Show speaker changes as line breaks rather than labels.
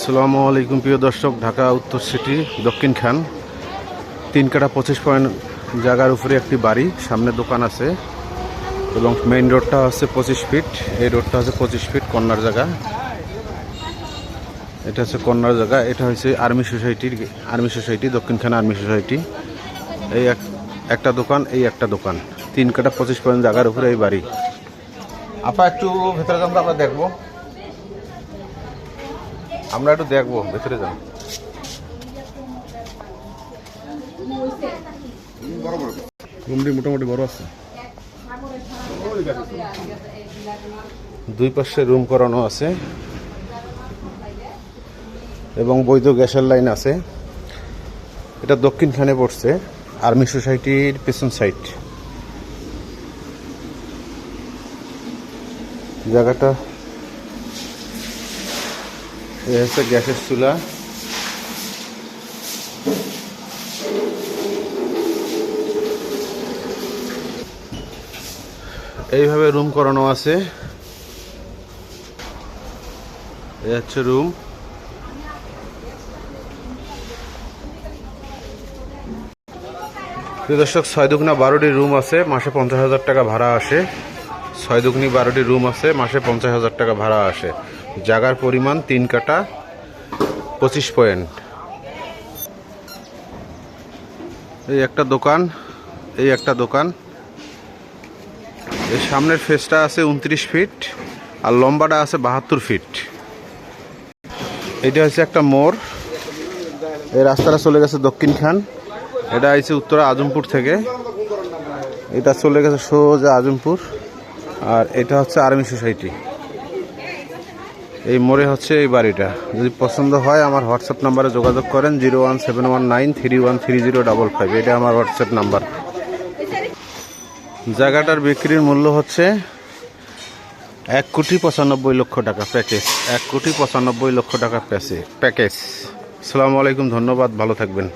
আসসালামু আলাইকুম প্রিয় দর্শক, ঢাকা উত্তর সিটি, দক্ষিণ খান। তিন কাটা পঁচিশ পয়েন্ট জায়গার উপরে একটি বাড়ি, সামনে দোকান আছে এবং মেইন রোডটা হচ্ছে পঁচিশ ফিট এই রোডটা হচ্ছে পঁচিশ ফিট কন্যার জায়গা। এটা হচ্ছে কন্যার জায়গা, এটা হচ্ছে আর্মি সোসাইটির army society Dakshinkhan army society এই এক, একটা দোকান, এই একটা দোকান। তিন কাটা পঁচিশ পয়েন্ট জায়গার উপরে এই বাড়ি। আপা, একটু ভেতরে আমরা দেখব। আমরা একটু দেখব ভেতরে যান। রুমটি মোটামুটি বড় আছে। দুই পাশে রুম করানো আছে এবং বৈধ গ্যাসের লাইন আছে। এটা দক্ষিণখানে পড়ছে আর্মি সোসাইটির পেছন সাইড। জায়গাটা হচ্ছে গ্যাসের চুলা। এইভাবে রুম করানো আছে। হচ্ছে রুম। দর্শক ছয় দুগুনা বারোটি রুম আছে, মাসে পঞ্চাশ হাজার টাকা ভাড়া আসে। ছয় দুগুনি বারোটি রুম আছে, মাসে পঞ্চাশ হাজার টাকা ভাড়া আসে। জাগার পরিমাণ তিন কাটা পঁচিশ পয়েন্ট। এই একটা দোকান, এই একটা দোকান। এই সামনের ফেসটা আছে উনত্রিশ ফিট আর লম্বাটা আছে বাহাত্তর ফিট। এটা হচ্ছে একটা মোড়। এই রাস্তাটা চলে গেছে দক্ষিণ খান। এটা আইছে উত্তরা আজমপুর থেকে। এটা চলে গেছে সোজা আজমপুর। আর এটা হচ্ছে আর্মি সোসাইটি। এই মোড়ে হচ্ছে এই বাড়িটা। যদি পছন্দ হয়, আমার হোয়াটসঅ্যাপ নাম্বারে যোগাযোগ করেন, zero one seven one nine three one three zero double five. এটা আমার হোয়াটসঅ্যাপ নাম্বার। জায়গাটার বিক্রির মূল্য হচ্ছে এক কোটি পঁচানব্বই লক্ষ টাকা প্যাকেজ। এক কোটি পঁচানব্বই লক্ষ টাকা প্যাসে প্যাকেজ। আসসালামু আলাইকুম, ধন্যবাদ, ভালো থাকবেন।